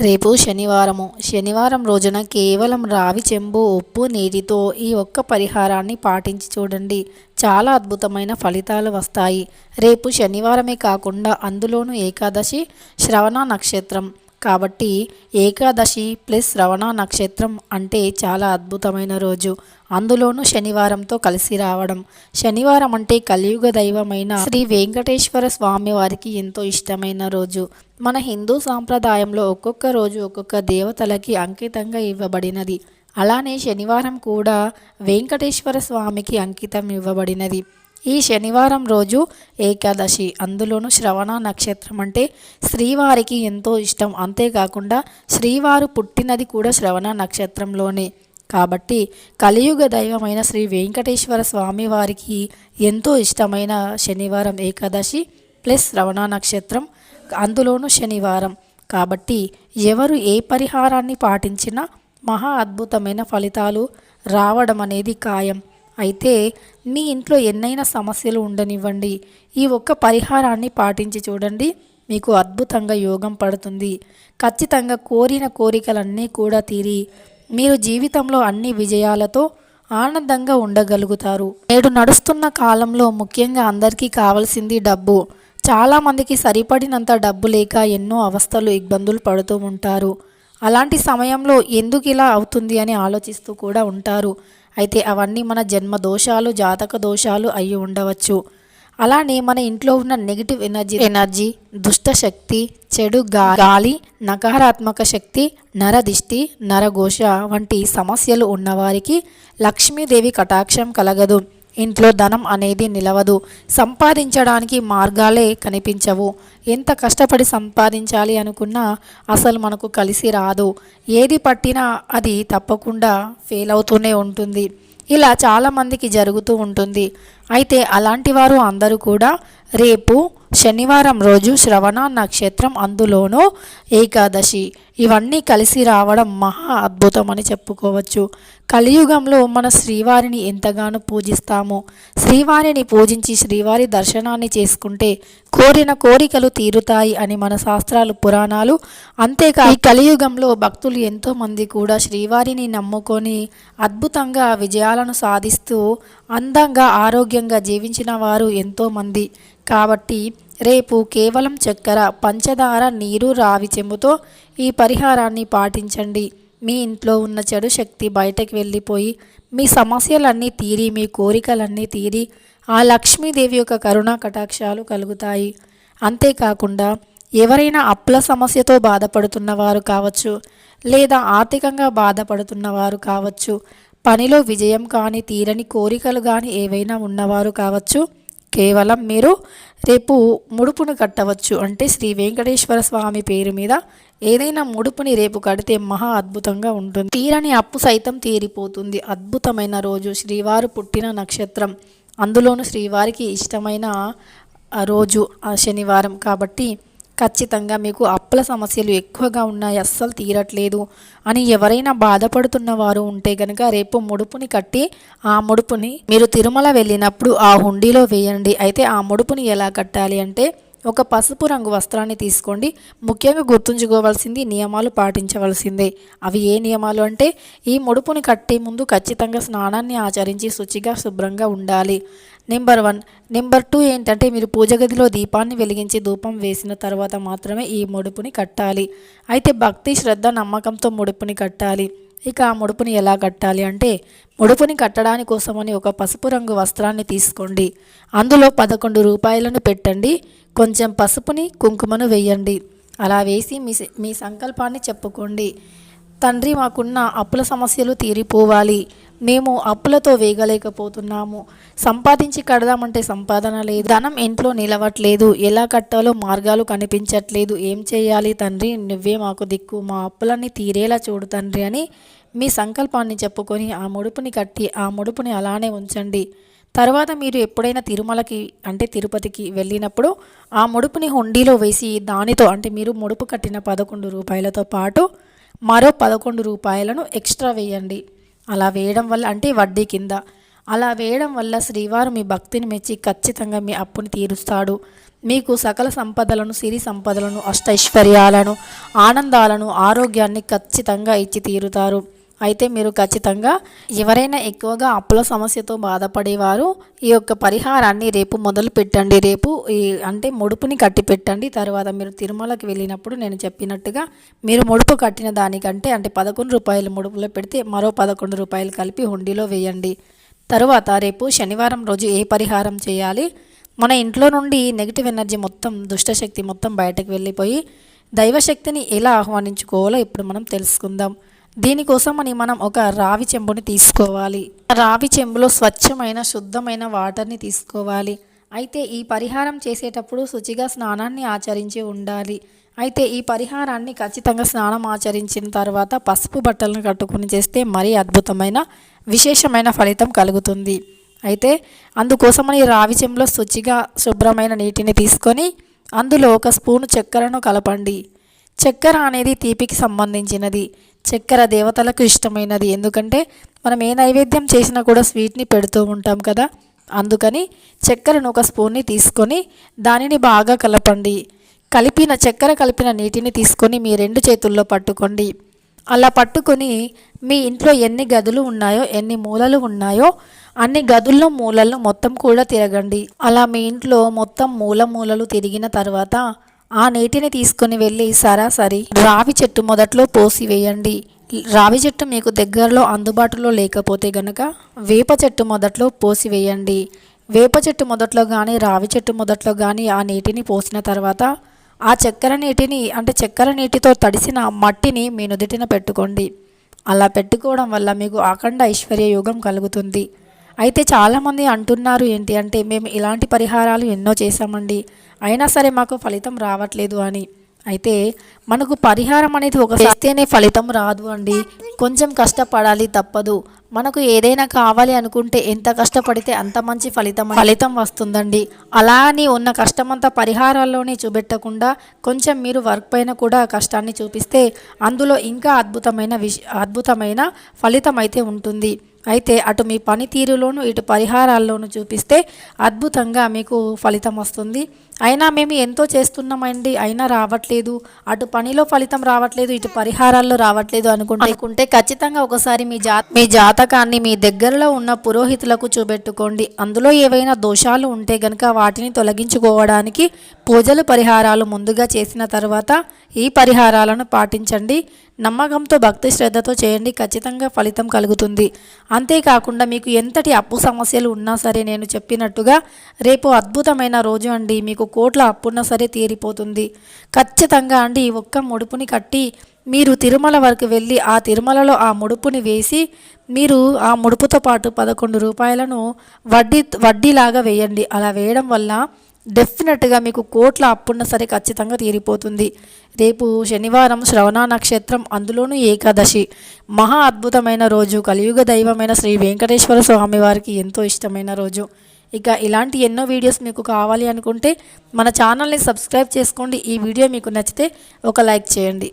రేపు శనివారము. శనివారం రోజున కేవలం రావి చెంబు ఉప్పు నీటితో ఈ ఒక్క పరిహారాన్ని పాటించి చూడండి. చాలా అద్భుతమైన ఫలితాలు వస్తాయి. రేపు శనివారమే కాకుండా అందులోనూ ఏకాదశి శ్రవణ నక్షత్రం. కాబట్టి ఏకాదశి ప్లస్ రవణ నక్షత్రం అంటే చాలా అద్భుతమైన రోజు. అందులోనూ శనివారంతో కలిసి రావడం. శనివారం అంటే కలియుగ దైవమైన శ్రీ వెంకటేశ్వర స్వామి వారికి ఎంతో ఇష్టమైన రోజు. మన హిందూ సాంప్రదాయంలో ఒక్కొక్క రోజు ఒక్కొక్క దేవతలకి అంకితంగా ఇవ్వబడినది. అలానే శనివారం కూడా వెంకటేశ్వర స్వామికి అంకితం ఇవ్వబడినది. ఈ శనివారం రోజు ఏకాదశి. అందులోనూ శ్రవణ నక్షత్రం అంటే శ్రీవారికి ఎంతో ఇష్టం. అంతేకాకుండా శ్రీవారు పుట్టినది కూడా శ్రవణ నక్షత్రంలోనే. కాబట్టి కలియుగ దైవమైన శ్రీ వెంకటేశ్వర స్వామి వారికి ఎంతో ఇష్టమైన శనివారం ఏకాదశి ప్లస్ శ్రవణ నక్షత్రం. అందులోనూ శనివారం. కాబట్టి ఎవరు ఏ పరిహారాన్ని పాటించినా మహా అద్భుతమైన ఫలితాలు రావడం అనేది ఖాయం. అయితే మీ ఇంట్లో ఎన్నైనా సమస్యలు ఉండనివ్వండి. ఈ ఒక్క పరిహారాన్ని పాటించి చూడండి. మీకు అద్భుతంగా యోగం పడుతుంది. ఖచ్చితంగా కోరిన కోరికలన్నీ కూడా తీరి మీరు జీవితంలో అన్ని విజయాలతో ఆనందంగా ఉండగలుగుతారు. నేడు నడుస్తున్న కాలంలో ముఖ్యంగా అందరికీ కావాల్సింది డబ్బు. చాలామందికి సరిపడినంత డబ్బు లేక ఎన్నో అవస్థలు ఇబ్బందులు పడుతూ ఉంటారు. అలాంటి సమయంలో ఎందుకు ఇలా అవుతుంది అని ఆలోచిస్తూ కూడా ఉంటారు. అయితే అవన్నీ మన జన్మ దోషాలు జాతక దోషాలు అయి ఉండవచ్చు. అలానే మన ఇంట్లో ఉన్న నెగిటివ్ ఎనర్జీ ఎనర్జీ దుష్ట శక్తి చెడు గాలి నకారాత్మక శక్తి నరదిష్టి నరఘోష వంటి సమస్యలు ఉన్నవారికి లక్ష్మీదేవి కటాక్షం కలగదు. ఇంట్లో ధనం అనేది నిలవదు. సంపాదించడానికి మార్గాలే కనిపించవు. ఎంత కష్టపడి సంపాదించాలి అనుకున్నా అసలు మనకు కలిసి రాదు. ఏది పట్టినా అది తప్పకుండా ఫెయిల్ అవుతూనే ఉంటుంది. ఇలా చాలామందికి జరుగుతూ ఉంటుంది. అయితే అలాంటి వారు అందరూ కూడా రేపు శనివారం రోజు శ్రవణ నక్షత్రం అందులోనూ ఏకాదశి ఇవన్నీ కలిసి రావడం మహా అద్భుతం అని చెప్పుకోవచ్చు. కలియుగంలో మన శ్రీవారిని ఎంతగానో పూజిస్తాము. శ్రీవారిని పూజించి శ్రీవారి దర్శనాన్ని చేసుకుంటే కోరిన కోరికలు తీరుతాయి అని మన శాస్త్రాలు పురాణాలు. అంతేకా ఈ కలియుగంలో భక్తులు ఎంతోమంది కూడా శ్రీవారిని నమ్ముకొని అద్భుతంగా విజయాలను సాధిస్తూ అందంగా ఆరోగ్యంగా జీవించిన వారు ఎంతోమంది కాబట్టి రేపు కేవలం చక్కెర పంచదార నీరు రావి చెంబుతో ఈ పరిహారాన్ని పాటించండి. మీ ఇంట్లో ఉన్న చెడు శక్తి బయటకు వెళ్ళిపోయి మీ సమస్యలన్నీ తీరి మీ కోరికలన్నీ తీరి ఆ లక్ష్మీదేవి యొక్క కరుణా కటాక్షాలు కలుగుతాయి. అంతేకాకుండా ఎవరైనా అప్పుల సమస్యతో బాధపడుతున్నవారు కావచ్చు లేదా ఆర్థికంగా బాధపడుతున్నవారు కావచ్చు పనిలో విజయం కానీ తీరని కోరికలు కానీ ఏవైనా ఉన్నవారు కావచ్చు కేవలం మీరు రేపు ముడుపును కట్టవచ్చు. అంటే శ్రీ వెంకటేశ్వర స్వామి పేరు మీద ఏదైనా ముడుపుని రేపు కడితే మహా అద్భుతంగా ఉంటుంది. తీరని అప్పు సైతం తీరిపోతుంది. అద్భుతమైన రోజు. శ్రీవారు పుట్టిన నక్షత్రం. అందులోనూ శ్రీవారికి ఇష్టమైన రోజు ఆ శనివారం. కాబట్టి ఖచ్చితంగా మీకు అప్పుల సమస్యలు ఎక్కువగా ఉన్నాయి అస్సలు తీరట్లేదు అని ఎవరైనా బాధపడుతున్న వారు ఉంటే గనక రేపు ముడుపుని కట్టి ఆ ముడుపుని మీరు తిరుమల వెళ్ళినప్పుడు ఆ హుండీలో వేయండి. అయితే ఆ ముడుపుని ఎలా కట్టాలి అంటే ఒక పసుపు రంగు వస్త్రాన్ని తీసుకోండి. ముఖ్యంగా గుర్తుంచుకోవాల్సింది నియమాలు పాటించవలసిందే. అవి ఏ నియమాలు అంటే ఈ ముడుపుని కట్టే ముందు ఖచ్చితంగా స్నానాన్ని ఆచరించి శుచిగా శుభ్రంగా ఉండాలి. నెంబర్ వన్ నెంబర్ టూ ఏంటంటే మీరు పూజ గదిలో దీపాన్ని వెలిగించి ధూపం వేసిన తర్వాత మాత్రమే ఈ ముడుపుని కట్టాలి. అయితే భక్తి శ్రద్ధ నమ్మకంతో ముడుపుని కట్టాలి. ఇక ఆ ముడుపుని ఎలా కట్టాలి అంటే ముడుపుని కట్టడాని కోసమని ఒక పసుపు రంగు వస్త్రాన్ని తీసుకోండి. అందులో పదకొండు రూపాయలను పెట్టండి. కొంచెం పసుపుని కుంకుమను వేయండి. అలా వేసి మీ మీ సంకల్పాన్ని చెప్పుకోండి. తండ్రి మాకున్న అప్పుల సమస్యలు తీరిపోవాలి. మేము అప్పులతో వేగలేకపోతున్నాము. సంపాదించి కడదామంటే సంపాదన లేదు. ధనం ఇంట్లో నిలవట్లేదు. ఎలా కట్టాలో మార్గాలు కనిపించట్లేదు. ఏం చేయాలి తండ్రి? నువ్వే మాకు దిక్కు. మా అప్పులన్నీ తీరేలా చూడు తండ్రి అని మీ సంకల్పాన్ని చెప్పుకొని ఆ ముడుపుని కట్టి ఆ ముడుపుని అలానే ఉంచండి. తర్వాత మీరు ఎప్పుడైనా తిరుమలకి అంటే తిరుపతికి వెళ్ళినప్పుడు ఆ ముడుపుని హుండీలో వేసి దానితో అంటే మీరు ముడుపు కట్టిన పదకొండు రూపాయలతో పాటు మరో పదకొండు రూపాయలను ఎక్స్ట్రా వేయండి. అలా వేయడం వల్ల అంటే వడ్డీ కింద. అలా వేయడం వల్ల శ్రీవారు మీ భక్తిని మెచ్చి ఖచ్చితంగా మీ అప్పుని తీరుస్తాడు. మీకు సకల సంపదలను సిరి సంపదలను అష్టైశ్వర్యాలను ఆనందాలను ఆరోగ్యాన్ని ఖచ్చితంగా ఇచ్చి తీరుతారు. అయితే మీరు ఖచ్చితంగా ఎవరైనా ఎక్కువగా అప్పుల సమస్యతో బాధపడేవారు ఈ యొక్క పరిహారాన్ని రేపు మొదలు పెట్టండి. రేపు ఈ అంటే ముడుపుని కట్టి పెట్టండి. తర్వాత మీరు తిరుమలకి వెళ్ళినప్పుడు నేను చెప్పినట్టుగా మీరు ముడుపు కట్టిన దానికంటే అంటే పదకొండు రూపాయలు ముడుపులో పెడితే మరో పదకొండు రూపాయలు కలిపి హుండీలో వేయండి. తరువాత రేపు శనివారం రోజు ఏ పరిహారం చేయాలి? మన ఇంట్లో నుండి నెగిటివ్ ఎనర్జీ మొత్తం దుష్టశక్తి మొత్తం బయటకు వెళ్ళిపోయి దైవశక్తిని ఎలా ఆహ్వానించుకోవాలో ఇప్పుడు మనం తెలుసుకుందాం. దీనికోసమని మనం ఒక రావి చెంబుని తీసుకోవాలి. రావి చెంబులో స్వచ్ఛమైన శుద్ధమైన వాటర్ని తీసుకోవాలి. అయితే ఈ పరిహారం చేసేటప్పుడు శుచిగా స్నానాన్ని ఆచరించి ఉండాలి. అయితే ఈ పరిహారాన్ని ఖచ్చితంగా స్నానం ఆచరించిన తర్వాత పసుపు బట్టలను కట్టుకుని చేస్తే మరీ అద్భుతమైన విశేషమైన ఫలితం కలుగుతుంది. అయితే అందుకోసమని రావి చెంబులో శుచిగా శుభ్రమైన నీటిని తీసుకొని అందులో ఒక స్పూను చక్కెరను కలపండి. చక్కెర అనేది తీపికి సంబంధించినది. చక్కెర దేవతలకు ఇష్టమైనది. ఎందుకంటే మనం ఏ నైవేద్యం చేసినా కూడా స్వీట్ని పెడుతూ ఉంటాం కదా. అందుకని చక్కెరను ఒక స్పూన్ని తీసుకొని దానిని బాగా కలపండి. కలిపిన చక్కెర కలిపిన నీటిని తీసుకొని మీ రెండు చేతుల్లో పట్టుకోండి. అలా పట్టుకొని మీ ఇంట్లో ఎన్ని గదులు ఉన్నాయో ఎన్ని మూలలు ఉన్నాయో అన్ని గదుల్లో మూలలను మొత్తం కూడా తిరగండి. అలా మీ ఇంట్లో మొత్తం మూల మూలలు తిరిగిన తర్వాత ఆ నీటిని తీసుకొని వెళ్ళి సరాసరి రావి చెట్టు మొదట్లో పోసి వేయండి. రావి చెట్టు మీకు దగ్గరలో అందుబాటులో లేకపోతే గనక వేప చెట్టు మొదట్లో పోసి వేయండి. వేప చెట్టు మొదట్లో కానీ రావి చెట్టు మొదట్లో కానీ ఆ నీటిని పోసిన తర్వాత ఆ చక్కెర నీటిని అంటే చక్కెర నీటితో తడిసిన మట్టిని మీ నుదుటిన పెట్టుకోండి. అలా పెట్టుకోవడం వల్ల మీకు అఖండ ఐశ్వర్య యోగం కలుగుతుంది. అయితే చాలామంది అంటున్నారు ఏంటి అంటే మేము ఇలాంటి పరిహారాలు ఎన్నో చేశామండి. అయినా సరే మాకు ఫలితం రావట్లేదు అని. అయితే మనకు పరిహారం అనేది ఒక చేస్తేనే ఫలితం రాదు అండి. కొంచెం కష్టపడాలి తప్పదు. మనకు ఏదైనా కావాలి అనుకుంటే ఎంత కష్టపడితే అంత మంచి ఫలితం ఫలితం వస్తుందండి. అలా అని ఉన్న కష్టమంతా పరిహారాల్లోనే చూపెట్టకుండా కొంచెం మీరు వర్క్ పైన కూడా కష్టాన్ని చూపిస్తే అందులో ఇంకా అద్భుతమైన విష అద్భుతమైన ఫలితం అయితే ఉంటుంది. అయితే అటు మీ పనితీరులోను ఇటు పరిహారాల్లోనూ చూపిస్తే అద్భుతంగా మీకు ఫలితం వస్తుంది. అయినా మేము ఎంతో చేస్తున్నామండి అయినా రావట్లేదు. అటు పనిలో ఫలితం రావట్లేదు ఇటు పరిహారాల్లో రావట్లేదు అనుకుంటే ఖచ్చితంగా ఒకసారి మీ జా మీ జాతకాన్ని మీ దగ్గరలో ఉన్న పురోహితులకు చూపెట్టుకోండి. అందులో ఏవైనా దోషాలు ఉంటే గనక వాటిని తొలగించుకోవడానికి పూజలు పరిహారాలు ముందుగా చేసిన తర్వాత ఈ పరిహారాలను పాటించండి. నమ్మకంతో భక్తి శ్రద్ధతో చేయండి. ఖచ్చితంగా ఫలితం కలుగుతుంది. అంతేకాకుండా మీకు ఎంతటి అప్పు సమస్యలు ఉన్నా సరే నేను చెప్పినట్టుగా రేపు అద్భుతమైన రోజు అండి. మీకు కోట్ల అప్పున్నా సరే తీరిపోతుంది. ఖచ్చితంగా అండి ఈ ఒక్క ముడుపుని కట్టి మీరు తిరుమల వరకు వెళ్ళి ఆ తిరుమలలో ఆ ముడుపుని వేసి మీరు ఆ ముడుపుతో పాటు పదకొండు రూపాయలను వడ్డీ వడ్డీలాగా వేయండి. అలా వేయడం వల్ల డెఫినెట్గా మీకు కోట్ల అప్పున్న సరే ఖచ్చితంగా తీరిపోతుంది. రేపు శనివారం శ్రవణ నక్షత్రం అందులోనూ ఏకాదశి. మహా అద్భుతమైన రోజు. కలియుగ దైవమైన శ్రీ వెంకటేశ్వర స్వామి వారికి ఎంతో ఇష్టమైన రోజు. ఇక ఇలాంటి ఎన్నో వీడియోస్ మీకు కావాలి అనుకుంటే మన ఛానల్ని సబ్స్క్రైబ్ చేసుకోండి. ఈ వీడియో మీకు నచ్చితే ఒక లైక్ చేయండి.